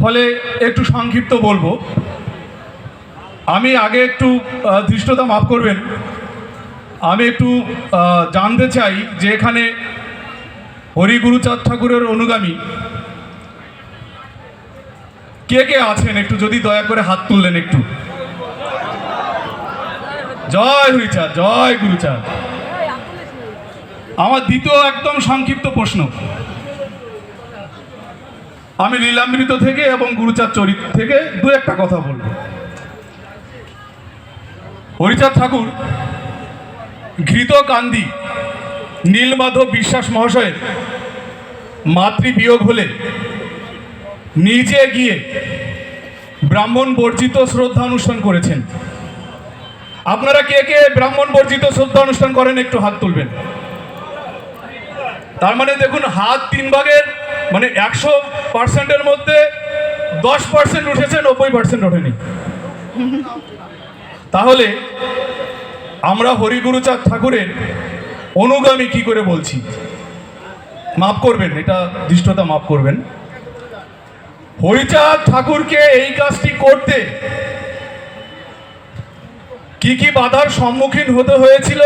ফলে একটু সংক্ষিপ্ত বলব। আমি আগে একটু ধৃষ্টতা মাফ করবেন। আমি একটু জানতে চাই যে এখানে হরিগুরুচাঁদ ঠাকুরের অনুগামী কে কে আছেন? একটু যদি দয়া করে হাত তুললেন একটু। জয় হরিচাঁদ, জয় গুরুচাঁদ। আমার দ্বিতীয় একদম সংক্ষিপ্ত প্রশ্ন। আমি লীলামৃত থেকে এবং গুরুচাঁদ চরিত্র থেকে দু একটা কথা বলব। হরিচাঁদ ঠাকুর, ঘৃত কান্দি, নীলমাধব বিশ্বাস মহাশয়ের মাতৃবিয়োগ হলে নিজে গিয়ে ব্রাহ্মণ বর্জিত শ্রদ্ধা অনুষ্ঠান করেছেন। আপনারা কে কে ব্রাহ্মণ বর্জিত শ্রদ্ধা অনুষ্ঠান করেন একটু হাত তুলবেন। তার মানে দেখুন, হাত তিন ভাগের মানে একশো পার্সেন্টের মধ্যে দশ পার্সেন্ট উঠেছে, নব্বই পার্সেন্ট ওঠেনি। তাহলে আমরা হরিগুরুচাঁদ ঠাকুরের অনুগামী কি করে বলছি? মাফ করবেন, এটা দৃষ্টতা মাফ করবেন। হরিচাঁদ ঠাকুরকে এই কাজটি করতে কি কি বাধার সম্মুখীন হতে হয়েছিল?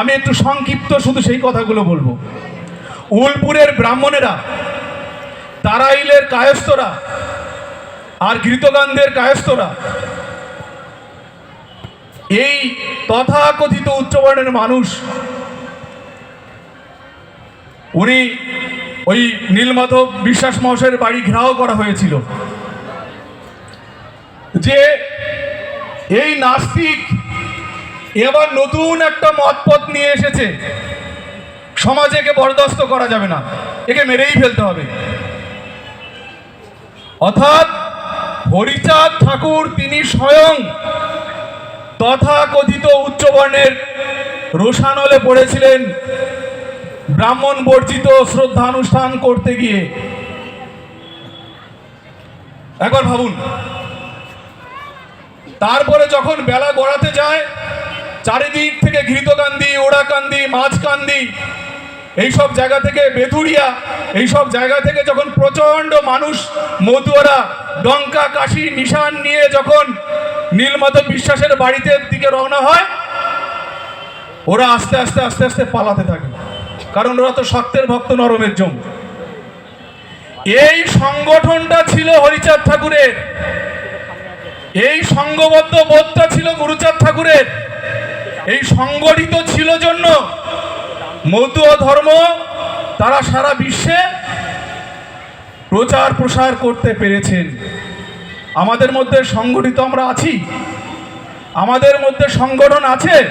আমি একটু সংক্ষিপ্ত শুধু সেই কথাগুলো বলব। উলপুরের ব্রাহ্মণেরা তারাইলের কায়স্থরা আর ঘৃতগান্ধের কায়স্থরা। এই তথাকথিত উচ্চবর্ণের মানুষ, উনি ওই নীলমাধব বিশ্বাস মহাশয়ের বাড়ি ঘেরাও করা হয়েছিল। যে এই নাস্তিক এবার নতুন একটা মতপথ নিয়ে এসেছে। সমাজে একে বরদাস্ত করা যাবে না। একে মেরেই ফেলতে হবে। অর্থাৎ হরিচাঁদ ঠাকুর তিনি স্বয়ং তথাকথিত উচ্চবর্ণের রোষানলে পড়েছিলেন ব্রাহ্মণ বর্জিত শ্রদ্ধানুষ্ঠান করতে গিয়ে। একবার ভাবুন, তারপরে যখন বেলা গড়াতে যায়, চারিদিক থেকে ঘৃতকান্দি, ওড়াকান্দি, মাঝকান্দি এইসব জায়গা থেকে বেথুরিয়া এইসব জায়গা থেকে যখন প্রচণ্ড মানুষ, মধুয়ারা ডঙ্কা কাশি, নিশান নিয়ে যখন নীলমাধব বিশ্বাসের বাড়িতে দিকে রওনা হয়, ওরা আস্তে আস্তে আস্তে আস্তে পালাতে থাকে। কারণ ওরা তো শক্তের ভক্ত, নরমের জম। এই সংগঠনটা ছিল হরিচাঁদ ঠাকুরের। এই সংঘবদ্ধ বোধটা ছিল গুরুচাঁদ ঠাকুরের। এই সংগঠিত ছিল জন্য মধ্য ধর্ম, তারা সারা বিশ্বে প্রচার প্রসার করতে পেরেছেন। আমাদের মধ্যে সংগঠিত আমরা আছি। আমাদের মধ্যে সংগঠন আছে।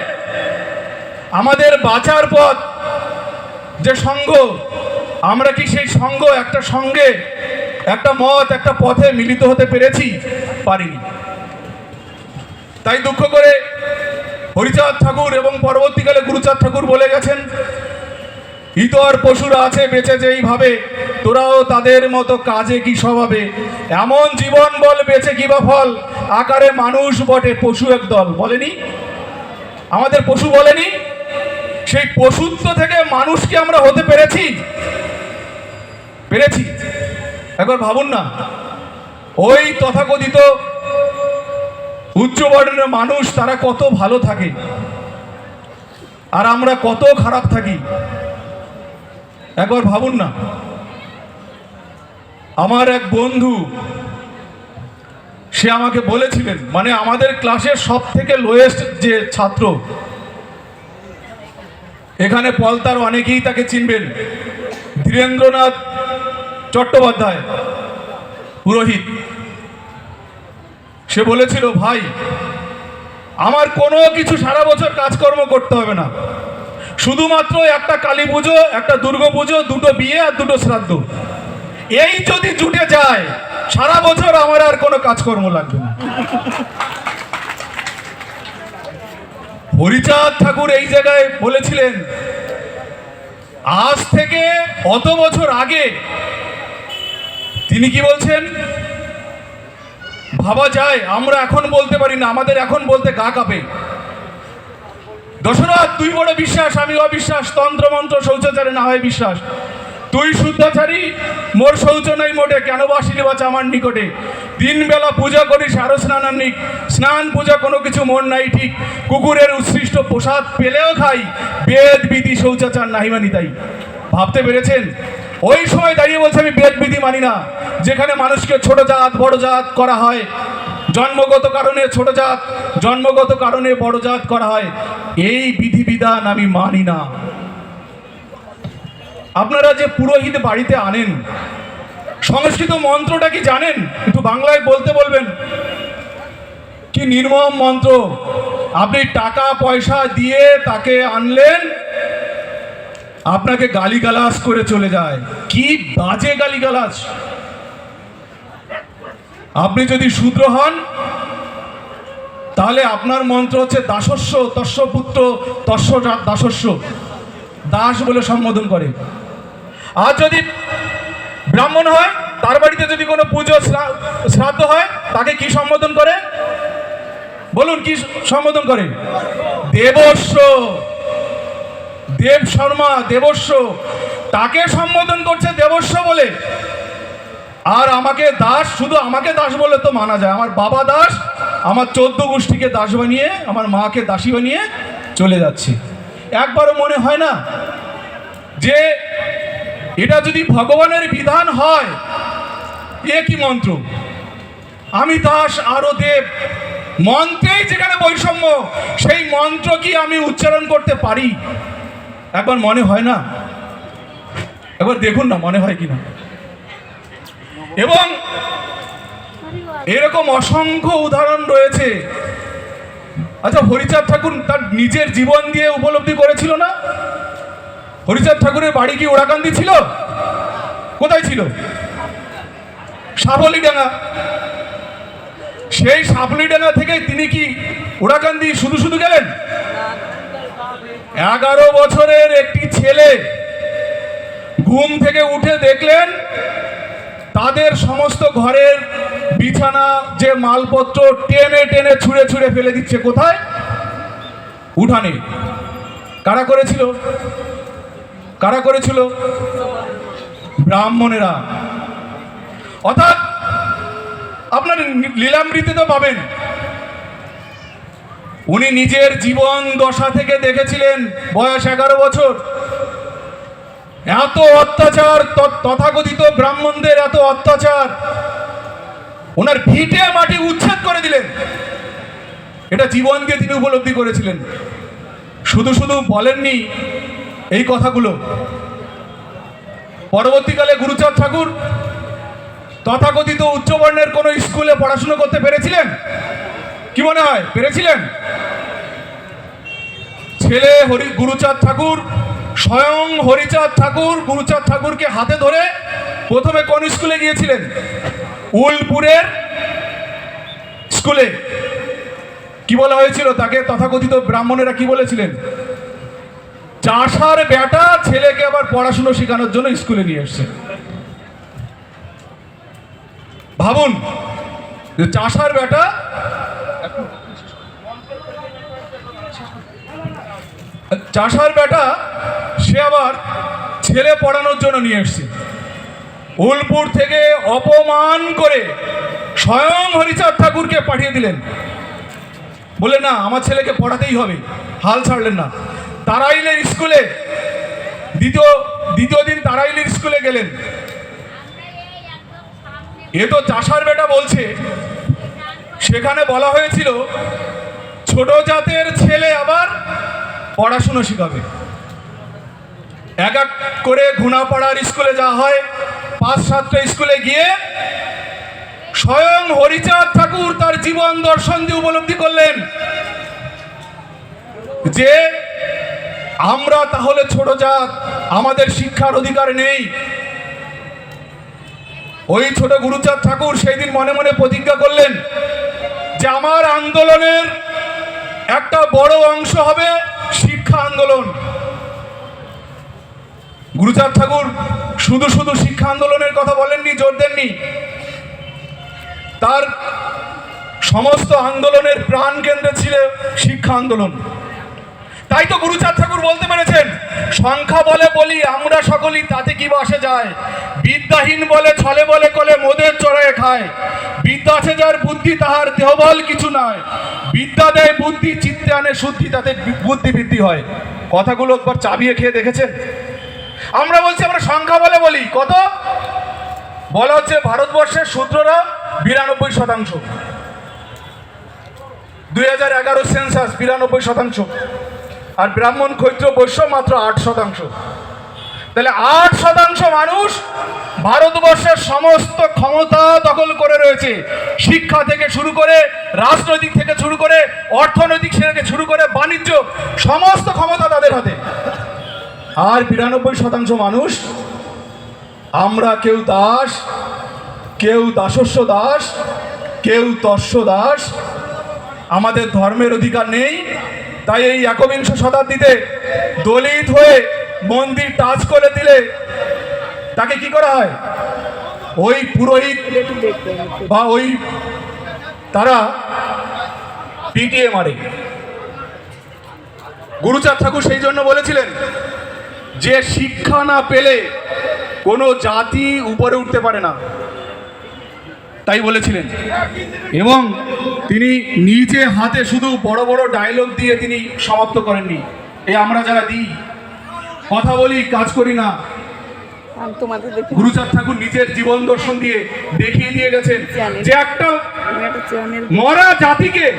আমাদের বাঁচার পথ, যে সঙ্গ, আমরা কি সেই সঙ্গ, একটা সঙ্গে, একটা মত, একটা পথে মিলিত হতে পেরেছি? পারিনি। তাই দুঃখ করে হরিচাঁদ ঠাকুর এবং পরবর্তীকালে গুরুচাঁদ ঠাকুর বলে গেছেন ইতর পশুরা আছে বেঁচে যেইভাবে তোরাও তাদের মতো কাজে কি স্বভাবে? এমন জীবন বল বেঁচে কি বা ফল? আকারে মানুষ বটে, পশু এক দল। বলেনি? আমাদের পশু বলেনি? সেই পশুত্ব থেকে মানুষকে আমরা হতে পেরেছি? পেরেছি। একবার ভাবুন না। ওই তথাকথিত উচ্চ বর্ণের মানুষ, তারা কত ভালো থাকে। আর আমরা কত খারাপ থাকি। একবার ভাবুন না। আমার এক বন্ধু, সে আমাকে বলেছিলেন মানে আমাদের ক্লাসের সব থেকে লোয়েস্ট যে ছাত্র, এখানে পলতার অনেকেই তাকে চিনবেন, ধীরেন্দ্রনাথ চট্টোপাধ্যায়, পুরোহিত। সে বলেছিল, ভাই, আমার কোনো কিছু সারা বছর কাজকর্ম করতে হবে না। শুধুমাত্র একটা কালী পুজো, একটা দুর্গা পুজো, দুটো বিয়ে আর দুটো শ্রাদ্ধ। এই যদি জুটে যায়, সারা বছর আমার আর কোনো কাজকর্ম লাগবে না। হরিচাঁদ ঠাকুর এই জায়গায় বলেছিলেন, আজ থেকে অত বছর আগে তিনি কি বলছেন? ভাবা যায়, আমরা এখন বলতে পারি না, আমাদের এখন বলতে গা কাঁপে। দশরথ, তুই বড় বিশ্বাস, আমি অবিশ্বাস, তন্ত্র, মন্ত্র, শৌচাচারে না হয় বিশ্বাস। তুই শুদ্ধাচারী, মোর শৌচ নাই মোটে, কেন বাসিলি বাচ্চা আমার নিকটে? দিনবেলা পূজা করিস, আরও স্নানান্নিক স্নান, পূজা কোনো কিছু মন নাই ঠিক। কুকুরের উৎসৃষ্ট প্রসাদ পেলেও খাই, বেদ, বিধি, শৌচাচার নাহি মানি তাই। ভাবতে পেরেছেন? ওই সময় দাঁড়িয়ে বলছে, আমি বেদ, বিধি মানি না। যেখানে মানুষকে ছোট জাত, বড় জাত করা হয় জন্মগত কারণে ছোট জাত, জন্মগত কারণে বড় জাত করা হয়। এই বিধিবিধান আমি মানি না। আপনারা যে পুরোহিত বাড়িতে আনেন, সংস্কৃত মন্ত্রটা কি জানেন? একটু বাংলায় বলতে বলবেন। কি নির্মম মন্ত্র? আপনি টাকা, পয়সা দিয়ে তাকে আনলেন, আপনাকে গালিগালাজ করে চলে যায়। কি বাজে গালিগালাজ? আপনি যদি শূদ্র হন, তাহলে আপনার মন্ত্র হচ্ছে দাসস্য, তস্য পুত্র, তস্য দাসস্য। দাস বলে সম্বোধন করে। আর যদি ব্রাহ্মণ হয়, তার বাড়িতে যদি কোনো পুজো শ্রা- শ্রাদ্ধ হয়, তাকে কি সম্বোধন করে? বলুন, কি সম্বোধন করে? দেবস্য। দেব শর্মা, দেবস্য। তাকে সম্বোধন করছে দেবস্য বলে। আর আমাকে দাস, শুধু আমাকে দাস বলে তো মানা যায়। আমার বাবা দাস, আমার চোদ্দ গোষ্ঠীকে দাস বানিয়ে, আমার মাকে দাসী বানিয়ে চলে যাচ্ছে। একবারও মনে হয় না যে এটা যদি ভগবানের বিধান হয়, এ কি মন্ত্র? আমি দাস আরও দেব। মন্ত্রেই যেখানে বৈষম্য, সেই মন্ত্র কি আমি উচ্চারণ করতে পারি? একবার মনে হয় না? একবার দেখুন না, মনে হয় কিনা? এবং এরকম অসংখ্য উদাহরণ রয়েছে। আচ্ছা হরিচাঁদ ঠাকুর তার নিজের জীবন দিয়ে উপলব্ধি করেছিল না? হরিচাঁদ ঠাকুরের বাড়ি কি ওড়াকান্দি ছিল? কোথায় ছিল? সাবলীডাঙ্গা সেই সাবলীডাঙ্গা থেকে তিনি কি ওড়াকান্দি শুধু শুধু গেলেন? এগারো বছরের একটি ছেলে ঘুম থেকে উঠে দেখলেন তাদের সমস্ত ঘরের বিছানা, যে মালপত্র টেনে টেনে ছুঁড়ে ছুঁড়ে ফেলে দিচ্ছে কোথায়? উঠানে। কারা করেছিল? কারা করেছিল? ব্রাহ্মণেরা। অর্থাৎ, আপনার লীলামৃতিতে পাবেন। উনি নিজের জীবন দশা থেকে দেখেছিলেন বয়স এগারো বছর। এত অত্যাচার তথাকথিত ব্রাহ্মণদের এত অত্যাচার। ওনার ভিটে মাটি উচ্ছেদ করে দিলেন। এটা জীবনকে তিনি উপলব্ধি করেছিলেন। শুধু শুধু বলেননি এই কথাগুলো। পরবর্তীকালে গুরুচাঁদ ঠাকুর তথাকথিত উচ্চবর্ণের কোনো স্কুলে পড়াশুনো করতে পেরেছিলেন? কি মনে হয়? পেরেছিলেন? ছেলে হরি গুরুচাঁদ ঠাকুর স্বয়ং হরিচাঁদ ঠাকুর গুরুচাঁদ ঠাকুরকে হাতে ধরে প্রথমে কোন স্কুলে গিয়েছিলেন? উলপুরের স্কুলে। কি বলা হয়েছিল তাকে? তথাকথিত ব্রাহ্মণেরা কি বলেছিলেন? চাষার বেটা ছেলেকে আবার পড়াশুনো শেখানোর জন্য স্কুলে নিয়ে এসছে ভাবুন চাষার বেটা চাষার বেটা সে আবার ছেলে পড়ানোর জন্য নিয়ে এসছে। উলপুর থেকে অপমান করে স্বয়ং হরিচাঁদ ঠাকুরকে পাঠিয়ে দিলেন। বলে না, আমার ছেলেকে পড়াতেই হবে, হাল ছাড়লেন না। তারাইলের স্কুলে, দ্বিতীয় দ্বিতীয় দিন তারাইলের স্কুলে গেলেন। এ তো চাষার বেটা বলছে, সেখানে বলা হয়েছিল, ছোট জাতের ছেলে আবার পড়াশুনো শেখাবে। এক এক করে ঘুনাপাড়ার স্কুলে যাওয়া হয়। পাঁচ সাতটা স্কুলে গিয়ে স্বয়ং হরিচাঁদ ঠাকুর তার জীবন দর্শন দিয়ে উপলব্ধি করলেন যে আমরা তাহলে ছোট জাত, আমাদের শিক্ষার অধিকার নেই। ওই ছোট গুরুচাঁদ ঠাকুর সেই দিন মনে মনে প্রতিজ্ঞা করলেন যে আমার আন্দোলনের একটা বড় অংশ হবে শিক্ষা আন্দোলন। গুরুচাঁদ ঠাকুর, শুধু শুধু শিক্ষা আন্দোলনের কথা বলেননি, জোর দেননি। তার সমস্ত আন্দোলনের প্রাণ কেন্দ্রে ছিল শিক্ষা আন্দোলন। তাই তো গুরুচাঁদ ঠাকুর বলতে পেরেছেন, সংখ্যা বলে বলি, আমরা সকলেই তাতে কি বাসে যায়? বিদ্যাহীন বলে ছলে বলে কলে মোদের চড়ায় খায়। বিদ্যা আছে যার বুদ্ধি, তাহার দেহবল কিছু নয় বিদ্যা দেয় বুদ্ধি, চিত্তে আনে শুদ্ধি, তাতে বুদ্ধি বৃদ্ধি হয়। কথাগুলো একবার চাবিয়ে খেয়ে দেখেছেন? আমরা বলছি, আমরা সংখ্যা বলে বলি। কত? বলা হচ্ছে ভারতবর্ষের শূদ্ররা বিরানব্বই শতাংশ। দুই হাজার এগারো সেন্সাস বিরানব্বই শতাংশ। আর ব্রাহ্মণ ক্ষৈত্র বৈশ্য মাত্র আট শতাংশ। তাহলে আট শতাংশ মানুষ ভারতবর্ষের সমস্ত ক্ষমতা দখল করে রয়েছে। শিক্ষা থেকে শুরু করে রাজনৈতিক থেকে শুরু করে অর্থনৈতিক থেকে শুরু করে বাণিজ্য, সমস্ত ক্ষমতা তাদের হাতে। আর বিরানব্বই শতাংশ মানুষ, আমরা কেউ দাস, কেউ দাসস্য দাস, কেউ তস্য দাস, আমাদের ধর্মের অধিকার নেই, তাই এই একবিংশ শতাব্দীতে দলিত হয়ে মন্দির টাচ করে দিলে তাকে কি করা হয়? ওই পুরোহিত বা ওই তারা পিটিয়ে মারে। গুরুচাঁদ ঠাকুর সেই জন্য বলেছিলেন যে শিক্ষা না পেলে কোনো জাতি উপরে উঠতে পারে না। তাই বলেছিলেন। এবং তিনি নিজে হাতে শুধু বড় বড় ডায়লগ দিয়ে তিনি সমাপ্ত করেননি। এই আমরা যারা দিই কথা বলি কাজ করি না। গুরুচাঁদ ঠাকুর নিজের জীবন দর্শন দিয়ে দেখিয়ে দিয়ে গেছেন যে একটা মরা জাতিকে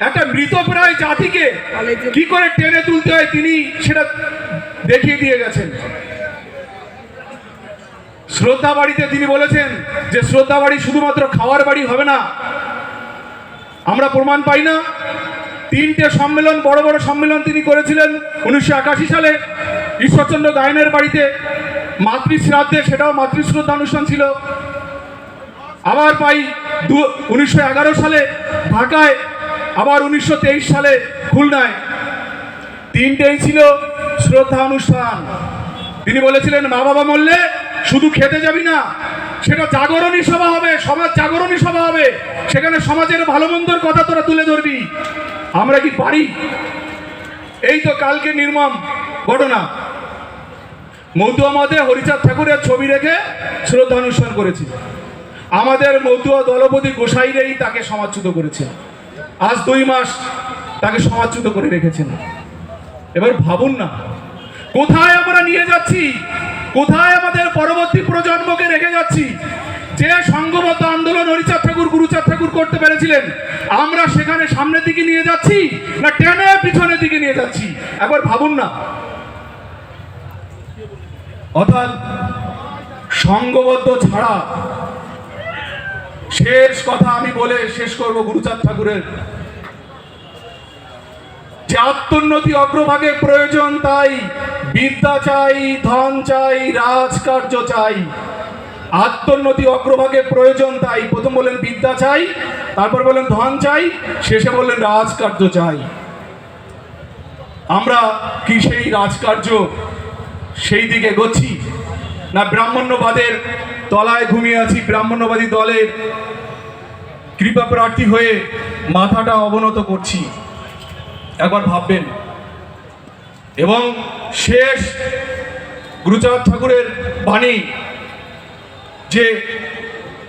একটা মৃতপ্রায় জাতিকে কি করে টেনে তুলতে হয় তিনি সেটা দেখিয়ে দিয়ে গেছেন। শ্রদ্ধা বাড়িতে তিনি বলেছেন যে শ্রদ্ধা বাড়ি শুধুমাত্র খাওয়ার বাড়ি হবে না। আমরা প্রমাণ পাই না। তিনটে সম্মেলন, বড় বড় সম্মেলন তিনি করেছিলেন উনিশশো একাশি সালে। ঈশ্বরচন্দ্র গায়নের বাড়িতে মাতৃশ্রাদ্ধে সেটাও মাতৃশ্রদ্ধা অনুষ্ঠান ছিল। আবার পাই দু, উনিশশো সালে ঢাকায়, আবার উনিশশো তেইশ সালে খুলনায়। তিনটেই ছিল শ্রদ্ধা অনুষ্ঠান তিনি বলেছিলেন, মা বাবা মরলে শুধু খেতে যাবি না, সেটা জাগরণী সভা হবে, সমাজ জাগরণী সভা হবে, সেখানে সমাজের ভালো মন্দর কথা তোরা তুলে ধরবি। আমরা কি পারি? এই তো কালকে নির্মম ঘটনা। মৌতুয়া মধ্যে হরিচাঁদ ঠাকুরের ছবি রেখে শ্রদ্ধা অনুষ্ঠান করেছি আমাদের মৌতুয়া দলপতি গোসাইরেই তাকে সমাজচ্যুত করেছে আজ দুই মাস তাকে সমাজচ্যুত করে রেখেছেন। এবার ভাবুন না। কোথায় আমরা নিয়ে যাচ্ছি? কোথায় আমাদের পরবর্তী প্রজন্মকে রেখে যাচ্ছি? যে সংঘবদ্ধ আন্দোলন হরিচাঁদ ঠাকুর, গুরুচাঁদ ঠাকুর করতে পেরেছিলেন, আমরা সেখানে সামনের দিকে নিয়ে যাচ্ছি না টেনে পিছনের দিকে নিয়ে যাচ্ছি? একবার ভাবুন না। অর্থাৎ সংঘবদ্ধ ছাড়া শেষ কথা আমি বলে শেষ করব গুরুচাঁদ ঠাকুরের আত্মোন্নতি অগ্রভাগে প্রয়োজন তাই বিদ্যা চাই, ধন চাই, রাজকার্য চাই। আত্মোন্নতি অগ্রভাগে প্রয়োজন তাই। প্রথম বললেন বিদ্যা চাই, তারপর বললেন ধন চাই, শেষে বললেন রাজকার্য চাই। আমরা কি সেই রাজকার্য সেই দিকে গচ্ছি না ব্রাহ্মণ্যবাদের তলায় ঘুমিয়ে আছি, ব্রাহ্মণ্যবাদী দলের কৃপা প্রার্থী হয়ে মাথাটা অবনত করছি। একবার ভাববেন। এবং শেষ গুরুচাঁদ ঠাকুরের বাণী যে,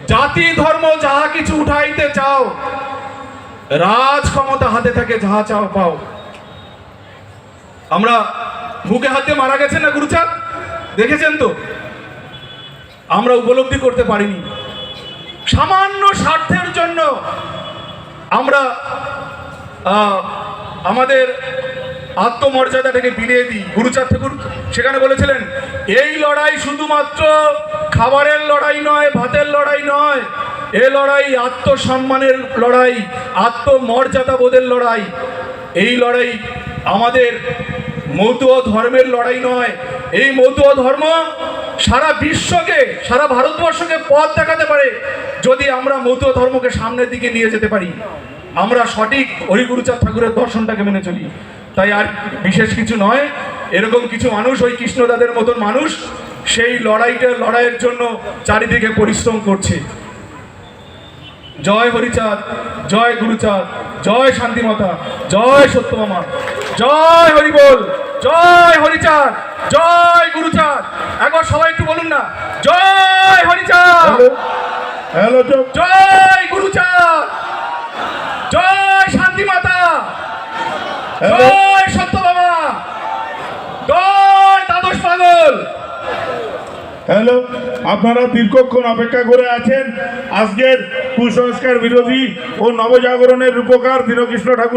জাতি, ধর্ম, যাহা কিছু উঠাইতে চাও, রাজ ক্ষমতা হাতে থাকে, যাহা চাও পাও। আমরা বুকে হাতে মারা গেছে না গুরুচাঁদ? দেখেছেন তো? আমরা উপলব্ধি করতে পারিনি। সামান্য স্বার্থের জন্য আমরা আমাদের আত্মমর্যাদাটাকে বিলিয়ে দিই। গুরুচাঁদ ঠাকুর সেখানে বলেছিলেন, এই লড়াই শুধুমাত্র খাবারের লড়াই নয়, ভাতের লড়াই নয়। এ লড়াই আত্মসম্মানের লড়াই, আত্মমর্যাদা বোধের লড়াই। এই লড়াই আমাদের মৌতুয় ধর্মের লড়াই নয়। এই মৌতুয় ধর্ম সারা বিশ্বকে, সারা ভারতবর্ষকে পথ দেখাতে পারে যদি আমরা মৌতুয় ধর্মকে সামনের দিকে নিয়ে যেতে পারি। আমরা সঠিক হরিগুরুচাঁদ ঠাকুরের দর্শনটাকে মেনে চলি। তাই আর বিশেষ কিছু নয় এরকম কিছু মানুষ ওই কৃষ্ণদাদের মতন মানুষ সেই লড়াইটা লড়াইয়ের জন্য চারিদিকে পরিশ্রম করছে। জয় হরিচাঁদ জয় গুরুচাঁদ জয় শান্তিমাতা জয় সত্যমামা জয় হরি বল জয় হরিচাঁদ জয় গুরুচাঁদ। একবার সবাই একটু বলুন না জয় হরিচাঁদ! হ্যালো জয় গুরুচাঁদ! জয় শান্তি মাতা। জয় সত্য বাবা। জয় দ্বাদশ পাগল। হ্যালো আপনারা দীর্ঘক্ষণ অপেক্ষা করে আছেন। আজকের কুসংস্কার বিরোধী ও নবজাগরণের রূপকার দীনকৃষ্ণ ঠাকুর